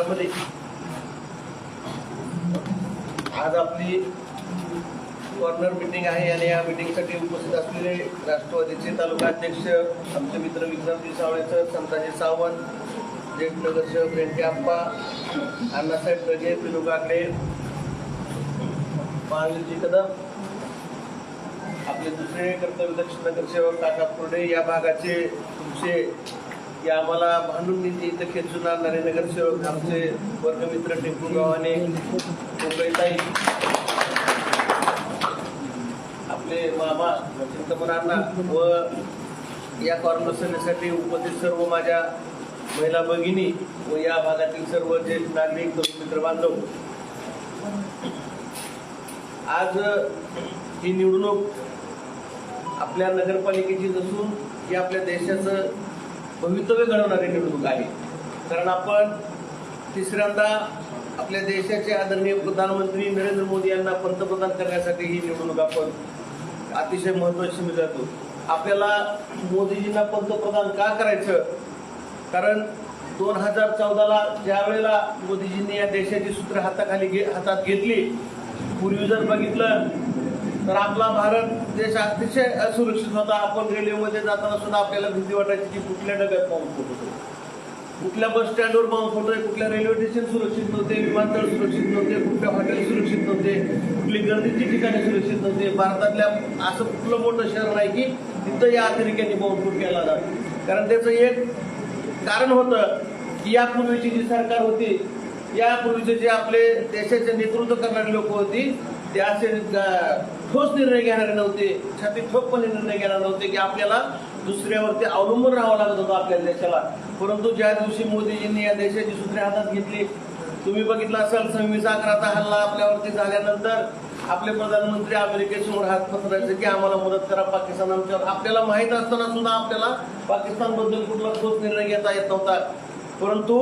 त्यामध्ये आज आपली कॉर्नर मिटिंग आहे आणि या मिटिंगसाठी उपस्थित असलेले राष्ट्रवादीचे तालुका अध्यक्ष आमचे मित्र विक्रमजी सावळेकर संताजी सावंत ज्येष्ठ नगरसेवक व्यंके आप्पा अण्णासाहेब गजे पिलू काकडे महावीरजी कदम आपले दुसरे कर्तव्यदक्ष नगरसेवक काका कुर्डे या भागाचे तुमचे की आम्हाला भांडून नीती इथं खेचून आणणारे नगरसेवक आमचे वर्गमित्र टिंकू गावाने मुंबईताई आपले मामा चिंतमनांना व या कॉर्पोरेशनसाठी उपस्थित सर्व माझ्या महिला भगिनी व या भागातील सर्व ज्येष्ठ नागरिक मित्र बांधव. आज ही निवडणूक आपल्या नगरपालिकेचीच असून ही आपल्या देशाचं भवितव्य घडवणारी निवडणूक आहे कारण आपण तिसऱ्यांदा आपल्या देशाचे आदरणीय प्रधानमंत्री नरेंद्र मोदी यांना पंतप्रधान करण्यासाठी ही निवडणूक आपण अतिशय महत्वाची मिळतो आपल्याला मोदीजींना पंतप्रधान का करायचं? कारण दोन हजार चौदाला ज्या वेळेला मोदीजींनी या देशाची सूत्र हाताखाली घे हातात घेतली पूर्वी जर बघितलं तर आपला भारत देश अतिशय असुरक्षित होता. आपण रेल्वेमध्ये जाताना सुद्धा आपल्याला भीती वाटायची की कुठल्या डब्यात पाहून होतो कुठल्या बस स्टँडवर पाऊस होतोय कुठल्या रेल्वे स्टेशन सुरक्षित नव्हते विमानतळ सुरक्षित नव्हते कुठल्या हॉटेल सुरक्षित नव्हते कुठली गर्दीची ठिकाणी सुरक्षित नव्हते. भारतातल्या असं कुठलं मोठं शहर नाही की तिथं या अतिरेक्यांनी बॉम्बफूट केला जात कारण त्याचं एक कारण होतं की यापूर्वीची जी सरकार होती यापूर्वीचे जे आपले देशाचे नेतृत्व करणारे लोक होती ते असे ठोस निर्णय घेणारे नव्हते. छाती ठोकपणे निर्णय घेणार नव्हते की आपल्याला दुसऱ्यावरती अवलंबून राहावं लागत होतं आपल्या देशाला. परंतु ज्या दिवशी मोदीजींनी या देशाची सूत्रे हातात घेतली तुम्ही बघितलं असाल सव्वीस अकराचा हल्ला आपल्यावरती झाल्यानंतर आपले प्रधानमंत्री अमेरिकेसमोर हात पसरायचे की आम्हाला मदत करा पाकिस्तान आमच्यावर. आपल्याला माहीत असताना सुद्धा आपल्याला पाकिस्तानबद्दल कुठला ठोस निर्णय घेता येत नव्हता. परंतु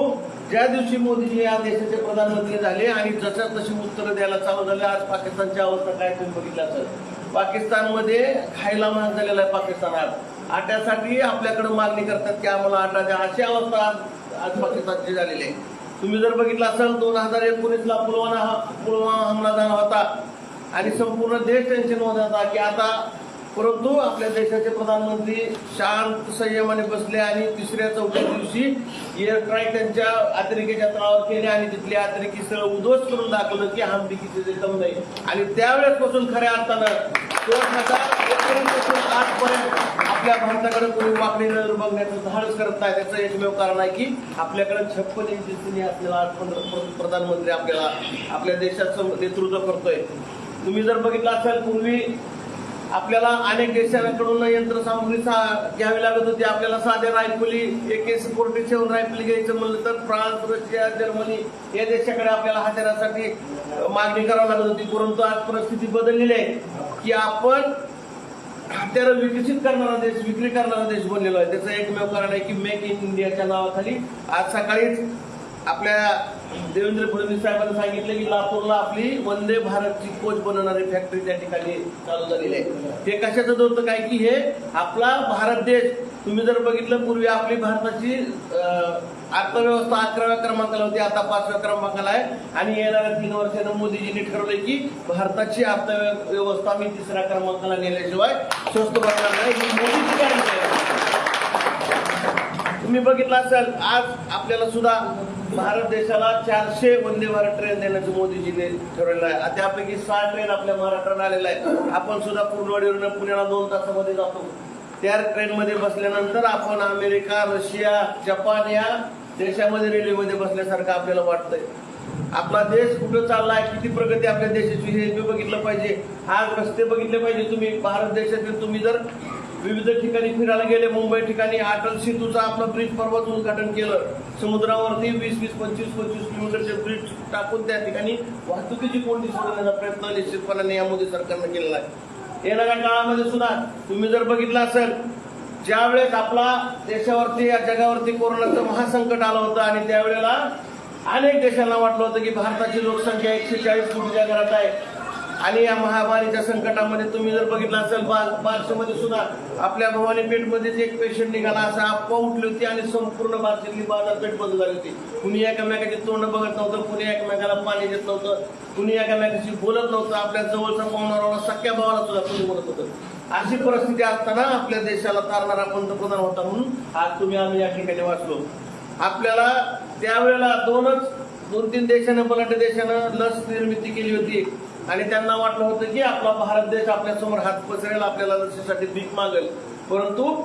ज्या दिवशी मोदीजी या देशाचे प्रधानमंत्री झाले आणि जशा तशी उत्तरं द्यायला चालू झाले आज पाकिस्तानची अवस्था काय तुम्ही बघितलं असेल. पाकिस्तानमध्ये खायला महाग झालेला आहे पाकिस्तान आज. आट्यासाठी आपल्याकडे मागणी करतात की आम्हाला आटा द्या. अशी अवस्था आज आज पाकिस्तानची झालेली आहे. तुम्ही जर बघितलं असाल दोन हजार एकोणीसला पुलवामा पुलवामा हमला झाला होता. आणि संपूर्ण देश टेन्शनमध्ये होता की आता परंतु आपल्या देशाचे प्रधानमंत्री शांत संयमाने बसले आणि तिसऱ्या चौथ्या दिवशी एअर स्ट्राईक त्यांच्या अतिरेकीच्या तळावर केले आणि तिथले अतिरेकी स्थळ उद्ध्वस्त करून दाखवलं की हम दिकीचे दम नाही. आणि त्यावेळेसपासून खऱ्या अर्थानं दोन हजार एकोणीसपासून आजपर्यंत आपल्या भारताकडे कोणी वाकडी नजर बघण्याचं धाडस करत नाही. त्याचं एकमेव कारण आहे की आपल्याकडे छप्पन इंची असलेला आज प्रधानमंत्री आपल्याला आपल्या देशाचं नेतृत्व करतोय. तुम्ही जर बघितलं असेल पूर्वी आपल्याला अनेक देशांकडून यंत्रसामुग्री सा- घ्यावी लागत होती. आपल्याला साध्या रायफली एक एस फोर्टी सेवन रायफली घ्यायचं म्हणलं तर फ्रान्स रशिया जर्मनी या देशाकडे आपल्याला हत्यारासाठी मागणी करावी लागत होती. परंतु आज परिस्थिती बदललेली आहे की आपण हत्यारं विकसित करणारा देश विक्री करणारा देश बनलेलो आहे. त्याचं एकमेव कारण आहे की मेक इन इंडियाच्या नावाखाली आज सकाळीच आपल्या देवेंद्र फडणवीस साहेबांनी सांगितलं की लातूरला आपली वंदे भारतची कोच बनवणारी फॅक्टरी त्या ठिकाणी चालू झालेली आहे. ते कशाचं होतं काय की हे आपला भारत देश. तुम्ही जर बघितलं पूर्वी आपली भारताची अर्थव्यवस्था अकराव्या क्रमांकाला होती आता पाचव्या क्रमांकाला आहे. आणि येणाऱ्या तीन वर्षानं मोदीजींनी ठरवलंय की भारताची अर्थव्यवस्था मी तिसऱ्या क्रमांकाला नेल्याशिवाय स्वस्त बनणार नाही. ही मोदीची तुम्ही बघितलं असाल आज आपल्याला सुद्धा भारत देशाला चारशे वंदे भारत ट्रेन देण्याचं मोदीजीने ठरवलेलं आहे. त्यापैकी सहा ट्रेन आपल्या महाराष्ट्रात आलेल्या आहे आपण सुद्धा पूर्णवाडीवरून पुण्याला दोन तासामध्ये जातो. त्या ट्रेनमध्ये बसल्यानंतर आपण अमेरिका रशिया जपान या देशामध्ये रेल्वेमध्ये बसल्यासारखं आपल्याला वाटतंय. आपला देश कुठं आहे किती प्रगती आपल्या देशाची हे तुम्ही बघितलं पाहिजे. आज रस्ते बघितले पाहिजे तुम्ही. भारत देशातील तुम्ही जर विविध ठिकाणी फिरायला गेले मुंबई ठिकाणी अटल सेतूचा आपलं ब्रिज परवाच उद्घाटन केलं समुद्रावरती वीस वीस पंचवीस पंचवीस किलोमीटरचे ब्रिज टाकून त्या ठिकाणी वाहतुकीची कोणती सोडवण्याचा प्रयत्न निश्चितपणाने या मोदी सरकारनं केलेला आहे. येणाऱ्या काळामध्ये सुद्धा तुम्ही जर बघितलं असेल ज्यावेळेस आपला देशावरती या जगावरती कोरोनाचं महासंकट आलं होतं आणि त्यावेळेला अनेक देशांना वाटलं होतं की भारताची लोकसंख्या एकशे चाळीस कोटीच्या घरात आहे. आणि या महामारीच्या संकटामध्ये तुम्ही जर बघितलं असेल बा- सुद्धा आपल्या भवानी पेठमध्येच एक पेशंट निघाला असा अफवा उठली होती आणि संपूर्ण बारशेतली बाजारपेठ बंद झाली होती. कुणी एकमेकाची तोंड बघत नव्हतं कुणी एकमेकाला पाणी देत नव्हतं कुणी एकमेकाशी बोलत नव्हतं. आपल्या जवळचा पाहुणारा सख्या भावाला सुद्धा कुणी बोलत होतं. अशी परिस्थिती असताना आपल्या देशाला तारणारा पंतप्रधान होता म्हणून आज तुम्ही आम्ही या ठिकाणी वाचलो. आपल्याला त्यावेळेला दोनच दोन तीन देशानं बलाढ्य देशानं लस निर्मिती केली होती. आणि त्यांना वाटलं होतं की आपला भारत देश आपल्यासमोर हात पसरेल आपल्याला लसीसाठी भीक मागेल. परंतु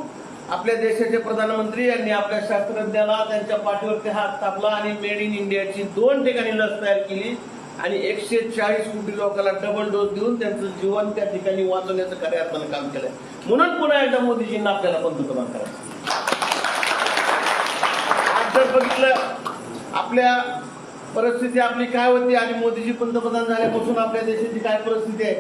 आपल्या देशाचे प्रधानमंत्री यांनी आपल्या शास्त्रज्ञाला त्यांच्या पाठीवरती हात टाकला आणि मेड इन इंडियाची दोन ठिकाणी लस तयार केली आणि एकशे चाळीस कोटी लोकांना डबल डोस देऊन त्यांचं जीवन त्या ठिकाणी वाचवण्याचं कार्यात्मक काम केलंय. म्हणून पुन्हा एकदा मोदीजींना आपल्याला पंतप्रधान करायचं. आज जर बघितलं आपल्या परिस्थिती आपली काय होती आणि मोदीजी पंतप्रधान झाल्यापासून आपल्या देशाची काय परिस्थिती आहे?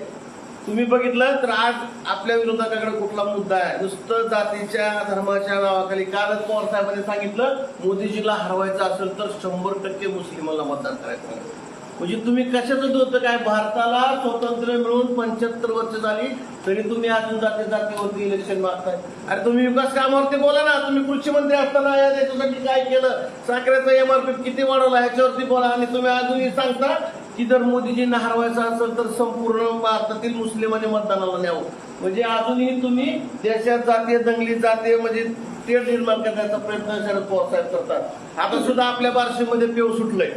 तुम्ही बघितलं तर आज आपल्या विरोधकाकडे कुठला मुद्दा आहे? नुसतं जातीच्या धर्माच्या नावाखाली कालच पवार साहेबांनी सांगितलं मोदीजीला हरवायचं असेल तर शंभर टक्के मुस्लिमांना मतदान करायचं. म्हणजे तुम्ही कशाचं होतं काय भारताला स्वातंत्र्य मिळून पंच्याहत्तर वर्ष झाली तरी तुम्ही अजून जाती जातीवरती इलेक्शन मागताय. अरे तुम्ही विकास कामावरती बोला ना तुम्ही कृषी मंत्री असताना या देशासाठी काय केलं? साखरेचा एमआरपी किती वाढवला ह्याच्यावरती बोला आणि तुम्ही अजूनही सांगता की जर मोदीजींना हरवायचं असेल तर संपूर्ण भारतातील मुस्लिमांनी मतदानाला न्यावं. म्हणजे अजूनही तुम्ही देशात जातीय दंगली जातीय म्हणजे तेढ निर्माण करण्याचा प्रयत्न शरद पवार साहेब करतात. आता सुद्धा आपल्या बार्शीमध्ये पेव सुटलंय.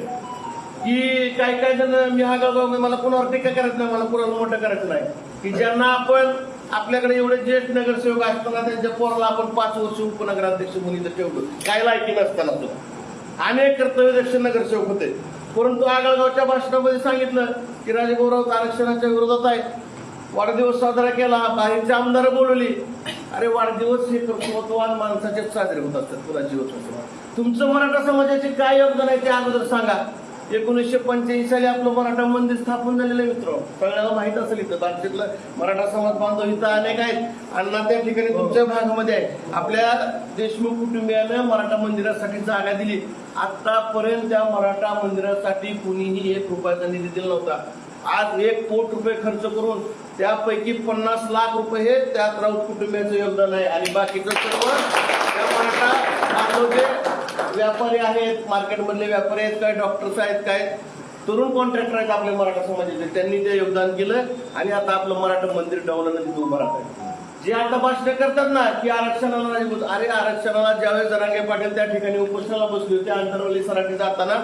की काही काही जण मी हा गाव मला कोणावर टीका करायचं नाही मला कोणाला मोठं करायचं नाही. की ज्यांना आपण आपल्याकडे एवढे ज्येष्ठ नगरसेवक असताना त्यांच्या पोराला आपण पाच वर्ष उपनगराध्यक्ष म्हणून इथं ठेवलो. काय लायकी नसताना तो अनेक कर्तव्यदक्ष नगरसेवक होते. परंतु आगळगावच्या भाषणामध्ये सांगितलं की राजगौरव आरक्षणाच्या विरोधात आहे वाढदिवस साजरा केला बाहेरची आमदार बोलवली. अरे वाढदिवस हे कर्तृत्ववान माणसाचेच साजरे होत असतात कुणाची होत तुमचं मराठा समाजाचे काय योगदान आहे ते अगोदर सांगा. एकोणीसशे पंच्याऐंशी साली आपलं मराठा मंदिर स्थापन झालेलं आहे मित्र. सगळ्याला माहीत असेल इथं बार्शीतलं मराठा समाज बांधव इथं अनेक आहेत. अण्णा त्या ठिकाणी तुमच्या भागामध्ये आहे आपल्या देशमुख कुटुंबियानं मराठा मंदिरासाठी जागा दिली. आतापर्यंत त्या मराठा मंदिरासाठी कुणीही एक रुपयाचा निधी दिला नव्हता. आज एक कोट रुपये खर्च करून त्यापैकी पन्नास लाख रुपये हे त्यात राऊत कुटुंबियाचं योगदान आहे. आणि बाकीचं सर्व त्या मराठा व्यापारी आहेत मार्केटमधले व्यापारी आहेत काय डॉक्टर्स आहेत काय तरुण कॉन्ट्रॅक्टर आहेत आपल्या मराठा समाजाचे. त्यांनी ते योगदान केलं आणि आता आपलं मराठा मंदिर डावलं तिथं उभं राहत आहे. जे आता भाषण करतात ना की आरक्षणाला नाही अरे आरक्षणाला ज्यावेळेस जरांगे पाटील त्या ठिकाणी उपोषणाला बसले होते आंतरवली सराठी जाताना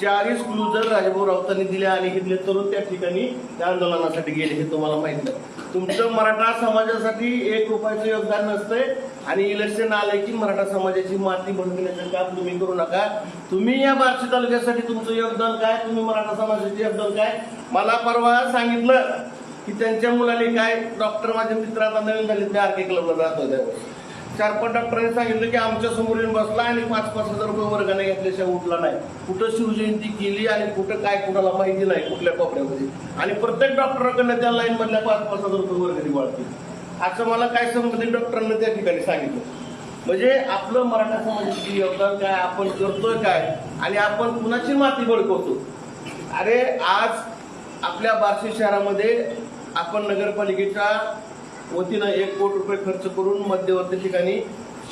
चाळीस क्लुजर राजभाऊ राऊतांनी दिले आणि इथले तरुण त्या ठिकाणी त्या आंदोलनासाठी गेले हे तुम्हाला माहीत नाही. तुमचं मराठा समाजासाठी एक रुपयाचं योगदान नसतंय आणि इलेक्शन आलंय की मराठा समाजाची माती बनविण्याचं काम तुम्ही करू नका. तुम्ही या बार्शी तालुक्यासाठी तुमचं योगदान काय? तुम्ही मराठा समाजाचे योगदान काय? मला परवा सांगितलं की त्यांच्या मुलाने काय? डॉक्टर माझ्या मित्र आता नवीन झाले ते आरके क्लबला जात होत्या चार पाच डॉक्टरांनी सांगितलं की आमच्यासमोर येऊन बसला आणि पाच पाच हजार रुपये वर्गाने घेतल्याशिवाय उठला नाही. कुठं शिवजयंती केली आणि कुठं काय कुणाला माहिती नाही कुठल्या कोपऱ्यामध्ये. आणि प्रत्येक डॉक्टरांकडनं त्या लाईन मधल्या पाच पाच हजार रुपये वर्गणी वाढतील असं मला काय संबंधित डॉक्टरांना त्या ठिकाणी सांगितलं. म्हणजे आपलं मराठा समाजाची योगदान काय आपण करतोय काय आणि आपण कुणाची माती बळकवतो? अरे आज आपल्या बार्शी शहरामध्ये आपण नगरपालिकेच्या वतीनं एक कोटी रुपये खर्च करून मध्यवर्ती ठिकाणी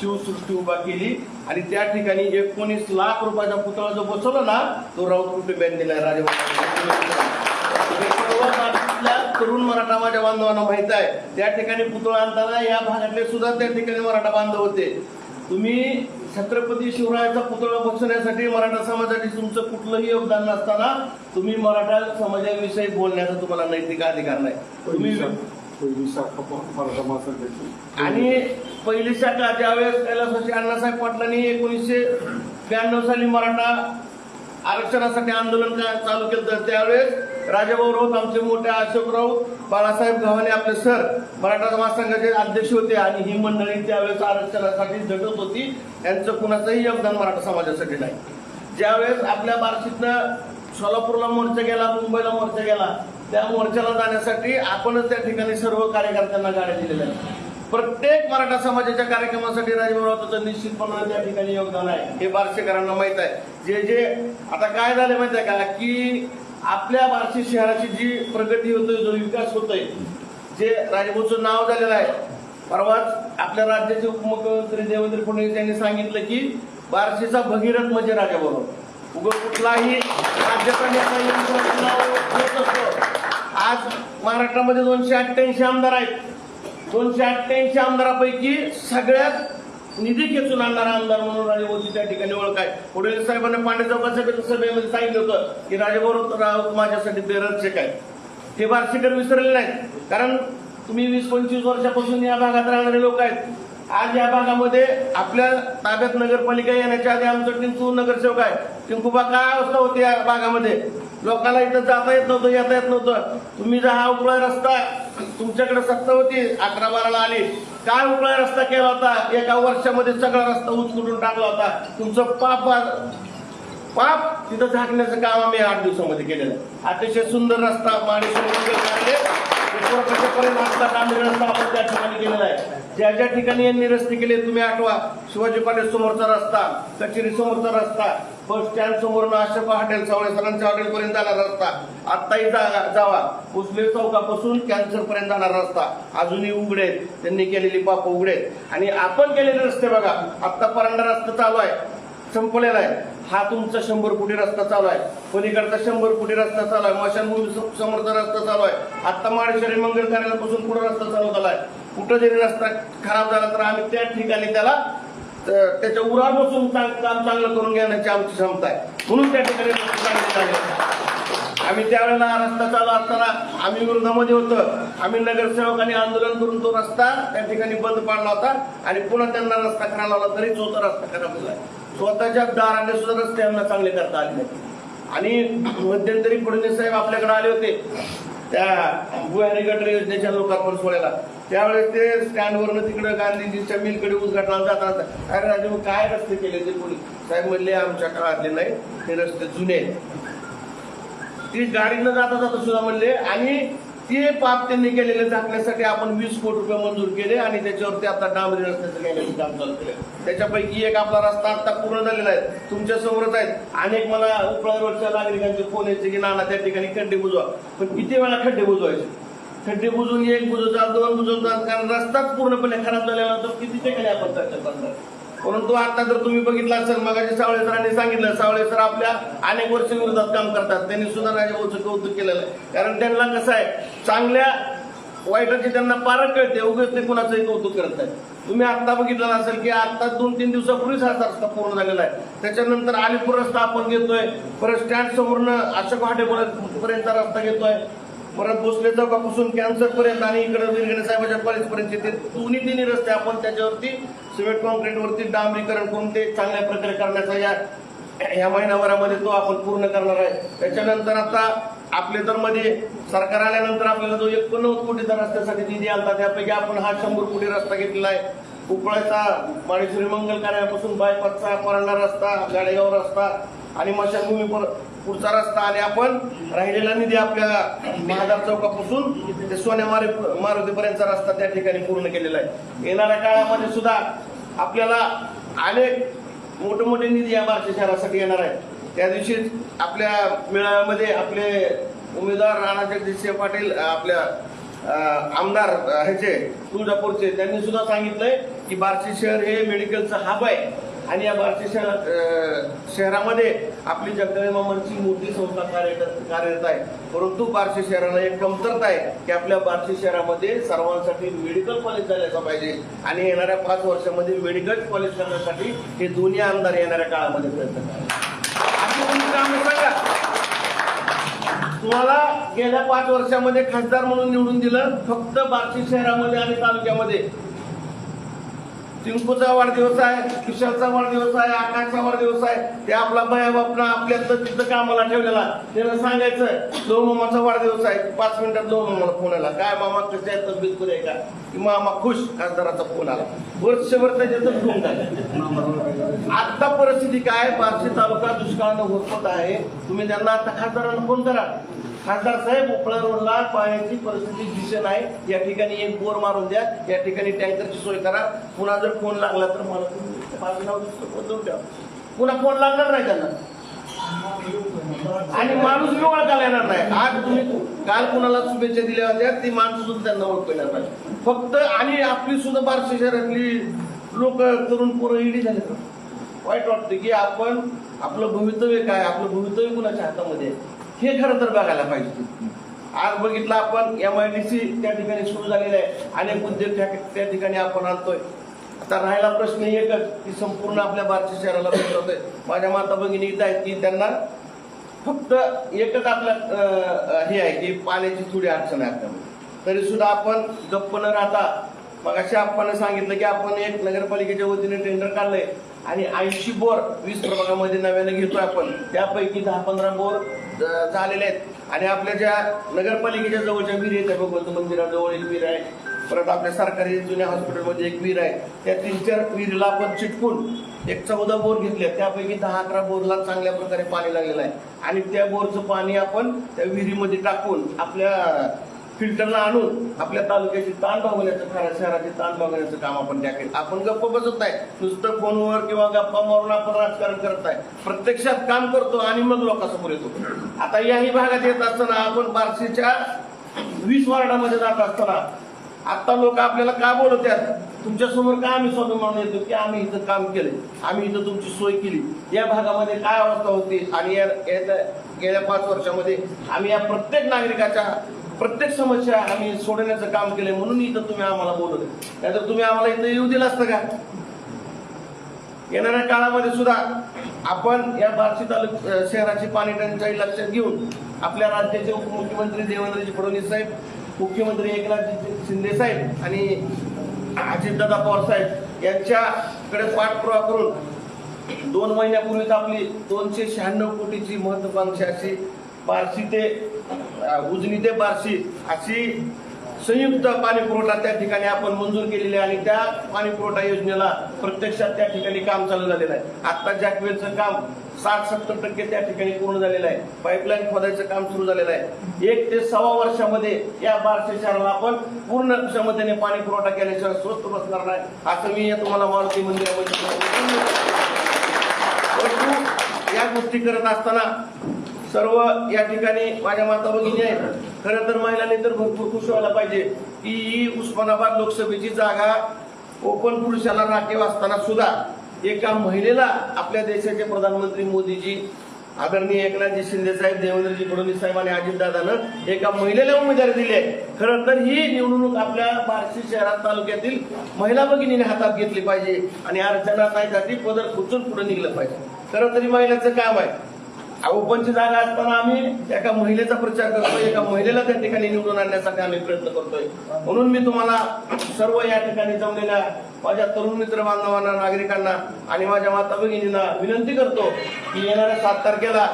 शिवसृष्टी उभा केली. आणि त्या ठिकाणी एकोणीस लाख रुपयाचा पुतळा जो बसवला ना तो राऊत कुटुंबियांनी दिलाय राजवाड्याला तरुण मराठा माझ्या बांधवांना माहीत आहे त्या ठिकाणी पुतळा आणताना या भागातले सुद्धा त्या ठिकाणी मराठा बांधव होते. तुम्ही छत्रपती शिवरायाचा पुतळा बसवण्यासाठी मराठा समाजासाठी तुमचं कुठलंही योगदान नसताना तुम्ही मराठा समाजाविषयी बोलण्याचा तुम्हाला नैतिक अधिकार नाही. तुम्ही पहिली शाखा मराठा महासंघाची आणि पहिली शाखा ज्यावेळेस कैलासवासी अण्णासाहेब पाटलांनी एकोणीसशे ब्याण्णव साली मराठा आरक्षणासाठी आंदोलन चालू केलं तर त्यावेळेस राजाभाऊ राऊत आमचे मोठे अशोक राऊत बाळासाहेब गव्हाणे आपले सर मराठा महासंघाचे अध्यक्ष होते आणि ही मंडळी त्यावेळेस आरक्षणासाठी झटत होती. यांचं कुणाचंही योगदान मराठा समाजासाठी नाही. ज्यावेळेस आपल्या बार्शीतनं सोलापूरला मोर्चा गेला मुंबईला मोर्चा गेला त्या मोर्चाला जाण्यासाठी आपणच त्या ठिकाणी सर्व कार्यकर्त्यांना गाड्या दिलेल्या आहेत. प्रत्येक मराठा समाजाच्या कार्यक्रमासाठी राजभवनाचं निश्चितपणे त्या ठिकाणी योगदान आहे. हे बार्शेकरांना माहीत आहे. जे जे आता काय झालं माहिती आहे का? की आपल्या बार्शी शहराची जी प्रगती होतोय जो विकास होतोय जे राजभाऊचं नाव झालेलं आहे. परवाच आपल्या राज्याचे उपमुख्यमंत्री देवेंद्र फडणवीस यांनी सांगितलं की बार्शीचा भगीरथ म्हणजे राजाभाऊ उग कुठलाही राज्याचा नेता आज महाराष्ट्रामध्ये दोनशे अठ्ठ्याऐंशी आमदार आहेत. दोनशे अठ्ठ्याऐंशी आमदारापैकी सगळ्यात निधी खेचून आणणारा आमदार म्हणून राजेभाऊची त्या ठिकाणी ओळख आहे पुढील साहेबांना पांडे चौकासाठी सभेमध्ये सांगितलं होतं की राजेभाऊ राव माझ्यासाठी प्रेरक आहे ते बार्शीकर विसरले नाहीत. कारण तुम्ही वीस पंचवीस वर्षापासून या भागात राहणारे लोक आहेत. आज या भागामध्ये आपल्या ताब्यात नगरपालिका येण्याच्या आधी आमचं टिंकू नगरसेवक आहे. टिंकूबा काय अवस्था होती या भागामध्ये? लोकांना इथं जाता येत नव्हतं येता येत नव्हतं. तुम्ही जर हा उकळा रस्ता तुमच्याकडे सत्ता होती अकरा बाराला आली काय उकळा रस्ता केला होता? एका वर्षामध्ये सगळा रस्ता उचकुटून टाकला होता. तुमचं पाप पाप तिथं झाकण्याचं काम आम्ही आठ दिवसामध्ये केलेलं. आहे अतिशय सुंदर रस्ता रस्ता रस्ता आपण त्या ठिकाणी केलेला आहे. ज्या ज्या ठिकाणी यांनी रस्ते केले तुम्ही आठवा. शिवाजी पाटील समोरचा रस्ता कचेरी समोरचा रस्ता बस स्टँड समोर अशोका हॉटेल सावळे सरांच्या हॉटेल पर्यंत जाणारा रस्ता. आत्ताही जावा. उजले चौकापासून कॅन्सर पर्यंत जाणारा रस्ता. अजूनही उघडेल त्यांनी केलेली पाप उघडेल आणि आपण केलेले रस्ते बघा. आत्ता परांडा रस्ता चालू आहे. संपलेला आहे. हा तुमचा शंभर कोटी रस्ता चालू आहे. पलीकडचा शंभर कोटी रस्ता चालू आहे. मशानभूमी समोरचा रस्ता चालू आहे. आत्ता माळेश्वरी मंगल कार्यालयापासून पुढे रस्ता चालू झाला आहे कुठं जरी रस्ता खराब झाला तर आम्ही त्या ठिकाणी त्याला त्याच्या उरावर बसून काम चांगलं करून घेण्याची आमची क्षमता आहे. म्हणून त्या ठिकाणी आम्ही त्यावेळेला हा रस्ता चालू असताना आम्ही विरोधामध्ये होतो. आम्ही नगरसेवकांनी आंदोलन करून तो रस्ता त्या ठिकाणी बंद पाडला होता आणि पुन्हा त्यांना रस्ता खराब लावला तरी तो रस्ता खराब झाला. स्वतःच्या दाराने सुद्धा रस्ते चांगले करता आले नाही आणि मध्यंतरी फडणवीस साहेब आपल्याकडे आले होते. त्या भुयारी गटर योजनेच्या लोकार्पण सोहळ्याला. त्यावेळेस ते स्टँडवरनं तिकडे गांधीजीच्या मिलकडे उद्घाटनाला जाताना अरे राजे मग काय रस्ते केले ते कोणी साहेब म्हणले आमच्या काळातले नाही ते रस्ते जुने आहेत. ती गाडीनं जाता जाता सुद्धा म्हणले आणि ते पाप त्यांनी केलेले झाकण्यासाठी आपण वीस कोटी रुपये मंजूर केले आणि त्याच्यावरती आता डांबरी रस्त्याचं केल्याचं काम चालू केलं त्याच्यापैकी एक आपला रस्ता आता पूर्ण झालेला आहे. तुमच्या समोरच आहेत. अनेक मला उपळावरच्या नागरिकांचे फोन यायचे की नाना त्या ठिकाणी खड्डे बुजवा. पण किती वेळा खड्डे बुजवायचे? खड्डे बुजून एक बुजवतात दोन बुजवतात कारण रस्ताच पूर्णपणे खराब झालेला होता. किती ठिकाणी आपण त्याच्या परंतु आता जर तुम्ही बघितला असेल मगाशी सावळे सरांनी सांगितलं सावळे सर आपल्या अनेक वर्ष विरोधात काम करतात. त्यांनी सुद्धा राजाभाऊचं कौतुक केलेलं आहे. कारण त्यांना कसं आहे चांगल्या वाईटाची त्यांना पारख कळते उगाच ते कुणाचंही कौतुक करत आहेत तुम्ही आत्ता बघितलं असेल की आत्ता दोन तीन दिवसापूर्वीच हा रस्ता पूर्ण झालेला आहे. त्याच्यानंतर अलिपूर रस्ता आपण घेतोय परत स्टँड समोरनं अशोक हॉटेल पर्यंतचा रस्ता घेतोय परत भोसले चौकापासून कॅन्सर पर्यंत आणि इकडे विरगणे साहेबाच्या कॉलेजपर्यंत दोन्ही तिन्ही रस्ते आपण त्याच्यावरती सिमेंट कॉन्क्रीटवरती डांबरीकरण करून ते चांगल्या प्रकारे करण्याचा या या महिनाभरामध्ये तो आपण पूर्ण करणार आहे. त्याच्यानंतर आता आपले तर मध्ये सरकार आल्यानंतर आपल्याला जो एकोणनव्वद कोटीचा रस्त्यासाठी निधी आलता त्यापैकी आपण हा शंभर कोटी रस्ता घेतलेला आहे. उपळाचा माणेश्वरी मंगल कार्यापासून बायपासचा परांडा रस्ता गाडेगाव रस्ता आणि मशानभूमी पुढचा रस्ता आणि आपण राहिलेला निधी आपल्या महादार चौकापासून ते सोन्या मारे मारुतीपर्यंतचा रस्ता त्या ठिकाणी पूर्ण केलेला आहे. येणाऱ्या काळामध्ये सुद्धा आपल्याला अनेक मोठे मोठे निधी या बारशे शहरासाठी येणार आहे त्या दिवशी आपल्या मेळाव्यामध्ये आपले उमेदवार राणा जगदीशसिंह पाटील आपल्या आमदार ह्याचे तुळजापूरचे त्यांनी सुद्धा सांगितलंय की बार्शी शहर हे मेडिकलचं हब आहे. आणि या भारतीय शहर शहरामध्ये आपली जगदळे मामांची मोठी संस्था कार्यरत कार्यरत आहे. परंतु बार्शी शहराला एक कमतरता आहे की आपल्या बार्शी शहरामध्ये सर्वांसाठी मेडिकल कॉलेज झाल्याचं पाहिजे. आणि येणाऱ्या पाच वर्षामध्ये मेडिकल कॉलेज करण्यासाठी हे दोन्ही आमदार येणाऱ्या काळामध्ये प्रयत्न करा तुम्हाला गेल्या पाच वर्षामध्ये खासदार म्हणून निवडून दिलं फक्त बार्शी शहरामध्ये आणि तालुक्यामध्ये. टिंकूचा वाढदिवस आहे किशोरचा वाढदिवस आहे आकाशचा वाढदिवस आहे ते आपला भया बापना आपल्या तिथं कामाला ठेवलेला. त्याला सांगायचं दोन मामाचा वाढदिवस आहे. पाच मिनिटात दोन मामाला फोन आला. काय मामा कसे आहे तब्येत बरी आहे का? की मामा खुश. खासदाराचा फोन आला. वर्षभर त्याच्यातच फोन झाला आता परिस्थिती काय? बार्शी तालुका दुष्काळानं होत आहे. तुम्ही त्यांना आता खासदारांना फोन करा. खासदार साहेब उपळा रोडला पाण्याची परिस्थिती भीषण आहे या ठिकाणी एक बोर मारून द्या. या ठिकाणी टँकरची सोय करा. पुन्हा जर फोन लागला तर मला माझं नाव बदलून द्या पुन्हा फोन लागणार नाही त्यांना. आणि माणूस मी ओळखायला येणार नाही. आज तुम्ही काल कुणाला शुभेच्छा दिल्या होत्या ती माणसं सुद्धा त्यांना ओळखू येणार नाही. फक्त आणि आपली सुद्धा बारशे शहरातली लोक तरुण पोरं इडी झाले वाईट वाटतं की आपण आपलं भवितव्य काय? आपलं भवितव्य कुणाच्या हातामध्ये आहे, हे खरं तर बघायला पाहिजे. आज बघितलं आपण एम आय डी सी त्या ठिकाणी सुरू झालेलं आहे. अनेक उद्योग त्या त्या ठिकाणी आपण आणतोय. आता राहिला प्रश्न एकच की संपूर्ण आपल्या बारच्या शहराला आहे माझ्या माता भगिनी इथं आहेत की त्यांना फक्त एकच आपलं हे आहे की पाण्याची थोडी अडचण आहे आपल्यामध्ये तरी सुद्धा आपण गप्प न राहता मग अशा आपण सांगितलं की आपण एक नगरपालिकेच्या वतीने टेंडर काढलंय. आणि ऐंशी बोर वीस प्रभागामध्ये नव्याने घेतोय आपण. त्यापैकी दहा पंधरा बोर झालेले आहेत. आणि आपल्या ज्या नगरपालिकेच्या जवळच्या विहीर आहेत त्या भगवंत मंदिराजवळ एक विहीर आहे. परत आपल्या सरकारी जुन्या हॉस्पिटलमध्ये एक विहीर आहे. त्या तीन चार विहिरीला आपण चिटकून एक चौदा बोर घेतले. त्यापैकी दहा अकरा बोरला चांगल्या प्रकारे पाणी लागलेलं आहे. आणि त्या बोरचं पाणी आपण त्या विहिरीमध्ये टाकून आपल्या फिल्टरला आणून आपल्या तालुक्याची ताण भागवण्याचं खऱ्या शहराची ताण भागवण्याचं काम आपण त्या केलं. आपण गप्प बसत नाही. नुसतं फोनवर किंवा गप्पा मारून आपण राजकारण करत नाही. प्रत्यक्षात काम करतो आणि मग लोकांसमोर येतो. आता याही भागात येत असताना आपण बार्शीच्या वीस वार्डामध्ये जात असताना आता लोक आपल्याला का बोलवतात तुमच्यासमोर का आम्ही स्वाभिमान येतो की आम्ही इथं काम केले आम्ही इथं तुमची सोय केली. या भागामध्ये काय अवस्था होती? आणि या या- गेल्या पाच वर्षामध्ये आम्ही या प्रत्येक नागरिकाच्या प्रत्येक समस्या आम्ही सोडवण्याचं काम केलंय म्हणून इथं तुम्ही आम्हाला बोलवले नाहीतर तुम्ही आम्हाला इथं येऊ दिलं असतं का? येणाऱ्या काळामध्ये सुद्धा आपण या बार्शी तालुक शहराची पाणी टंचाई लक्षात घेऊन आपल्या राज्याचे उपमुख्यमंत्री देवेंद्रजी फडणवीस साहेब मुख्यमंत्री एकनाथ शिंदे साहेब आणि अजितदादा पवार साहेब यांच्याकडे पाठपुरावा करून दोन महिन्यापूर्वीच आपली दोनशे शहाण्णव कोटीची महत्वाकांक्षा अशी बार्शी ते उजनी ते बार्शी अशी संयुक्त पाणी पुरवठा त्या ठिकाणी आपण मंजूर केलेली आहे आणि त्या पाणी पुरवठा योजनेला प्रत्यक्षात त्या ठिकाणी काम चालू झालेलं आहे. आता जॅकवेलचं काम साठ सत्तर टक्के त्या ठिकाणी पूर्ण झालेलं आहे. पाईपलाईन खोदायचं काम सुरू झालेलं आहे. एक ते सव्वा वर्षामध्ये या बारशे शहराला आपण पूर्ण क्षमतेने पाणी पुरवठा केल्याशिवाय स्वस्त बसणार नाही असं मी तुम्हाला मारुती मंदिरामध्ये या गोष्टी करत असताना सर्व या ठिकाणी माझ्या माता भगिनी आहेत. खरं तर महिलांनी तर भरपूर खुश व्हायला पाहिजे की ही उस्मानाबाद लोकसभेची जागा ओपन पुरुषाला राखीव असताना सुद्धा एका महिलेला आपल्या देशाचे प्रधानमंत्री मोदीजी आदरणीय एकनाथजी शिंदे साहेब देवेंद्रजी फडणवीस साहेब आणि अजितदादानं एका महिलेला उमेदवारी दिली आहे. खरं तर ही निवडणूक आपल्या बार्शी शहरात तालुक्यातील महिला भगिनीने हातात घेतली पाहिजे आणि अर्चना नाही पदर खुचून पुढे निघलं पाहिजे. खरं तरी महिलाचं काम आहे. ओपनची जागा असताना आम्ही एका महिलेचा प्रचार करतोय एका महिलेला त्या ठिकाणी निवडून आणण्यासाठी आम्ही प्रयत्न करतोय. म्हणून मी तुम्हाला सर्व या ठिकाणी जमलेल्या माझ्या तरुण मित्र बांधवांना नागरिकांना आणि माझ्या माता भगिनींना विनंती करतो की येणाऱ्या सात तारखेला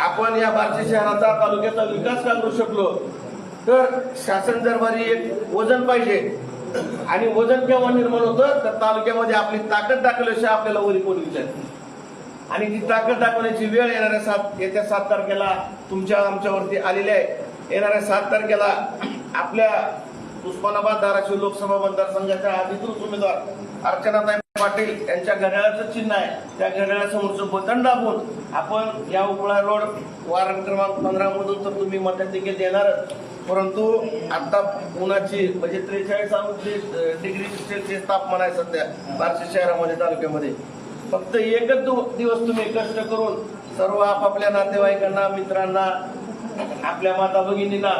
आपण या बार्शी शहराचा तालुक्याचा विकास का करू शकलो. तर शासन दरबारी एक वजन पाहिजे आणि वजन केव्हा निर्माण होतं तर तालुक्यामध्ये आपली ताकद दाखवल्याशिवाय आपल्याला वरी कोण विचार आणि ती ताकद दाखवण्याची वेळ येणाऱ्या सात येत्या सात तारखेला तुमच्या आमच्यावरती आलेली आहे. येणाऱ्या सात तारखेला आपल्या उस्मानाबाद धाराशिव लोकसभा मतदारसंघाच्या अधिकृत उमेदवार अर्चनाताई पाटील यांच्या घड्याळाचं चिन्ह आहे. त्या घड्याळासमोरचं बटन दाबून आपण या उपळा रोड वारंट क्रमांक पंधरा मधून तर तुम्ही मताधिक्य देणारच परंतु आता उन्हाची म्हणजे त्रेचाळीस अंश डिग्री सेल्सिअस तापमान आहे सध्या बार्शी शहरामध्ये तालुक्यामध्ये. फक्त एकच दिवस तुम्ही कष्ट करून सर्व आपापल्या नातेवाईकांना मित्रांना आपल्या माता भगिनींना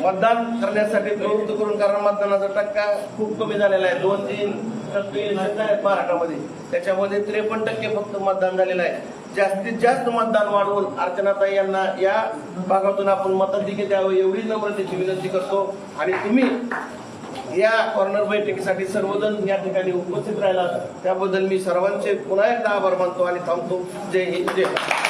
मतदान करण्यासाठी प्रवृत्त करून कारण मतदानाचा टक्का खूप कमी झालेला आहे. दोन तीन टक्के आहेत महाराष्ट्रामध्ये. त्याच्यामध्ये त्रेपन्न टक्के फक्त मतदान झालेलं आहे. जास्तीत जास्त मतदान वाढवून अर्चनाताई यांना या भागातून आपण मताधिक्य द्यावं एवढी नम्रतेची विनंती करतो. आणि तुम्ही या कॉर्नर बैठकीसाठी सर्वजण या ठिकाणी उपस्थित राहिला त्याबद्दल मी सर्वांचे पुन्हा एकदा आभार मानतो आणि थांबतो जय हिंद जय महाराष्ट्र.